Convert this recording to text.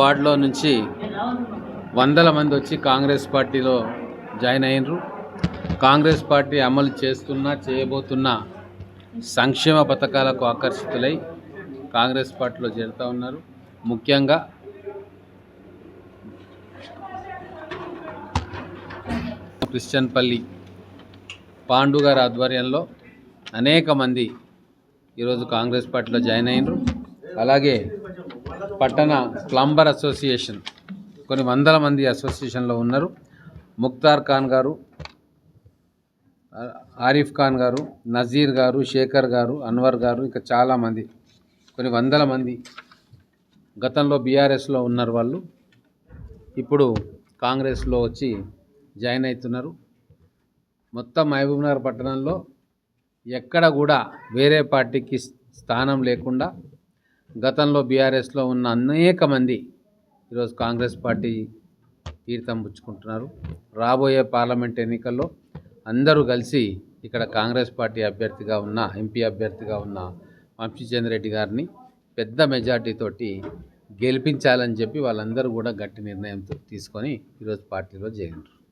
వార్డులో నుంచి వందల మంది వచ్చి కాంగ్రెస్ పార్టీలో జాయిన్ అయినరు. కాంగ్రెస్ పార్టీ అమలు చేస్తున్న చేయబోతున్న సంక్షేమ పథకాలకు ఆకర్షితులై కాంగ్రెస్ పార్టీలో చేరుతూ ఉన్నారు. ముఖ్యంగా క్రిస్టియన్పల్లి పాండు గారి ఆధ్వర్యంలో అనేక మంది ఈరోజు కాంగ్రెస్ పార్టీలో జాయిన్ అయినరు. అలాగే పట్టణ ప్లంబర్ అసోసియేషన్. కొన్ని వందల మంది అసోసియేషన్లో ఉన్నారు. ముక్తార్ ఖాన్ గారు ఆరిఫ్ ఖాన్ గారు నజీర్ గారు శేఖర్ గారు అన్వర్ గారు ఇంకా చాలామంది కొన్ని వందల మంది గతంలో బీఆర్ఎస్లో ఉన్నారు వాళ్ళు. ఇప్పుడు కాంగ్రెస్లో వచ్చి జాయిన్ అవుతున్నారు. మొత్తం మహబూబ్నగర్ పట్టణంలో ఎక్కడ కూడా వేరే పార్టీకి స్థానం లేకుండా గతంలో బీఆర్ఎస్లో ఉన్న అనేక మంది ఈరోజు కాంగ్రెస్ పార్టీ తీర్థం పుచ్చుకుంటున్నారు. రాబోయే పార్లమెంట్ ఎన్నికల్లో అందరూ కలిసి ఇక్కడ కాంగ్రెస్ పార్టీ అభ్యర్థిగా ఉన్న ఎంపీ అభ్యర్థిగా ఉన్న వంశీచంద్ర రెడ్డి గారిని పెద్ద మెజార్టీతోటి గెలిపించాలని చెప్పి వాళ్ళందరూ కూడా గట్టి నిర్ణయంతో తీసుకొని ఈరోజు పార్టీలో చేరినారు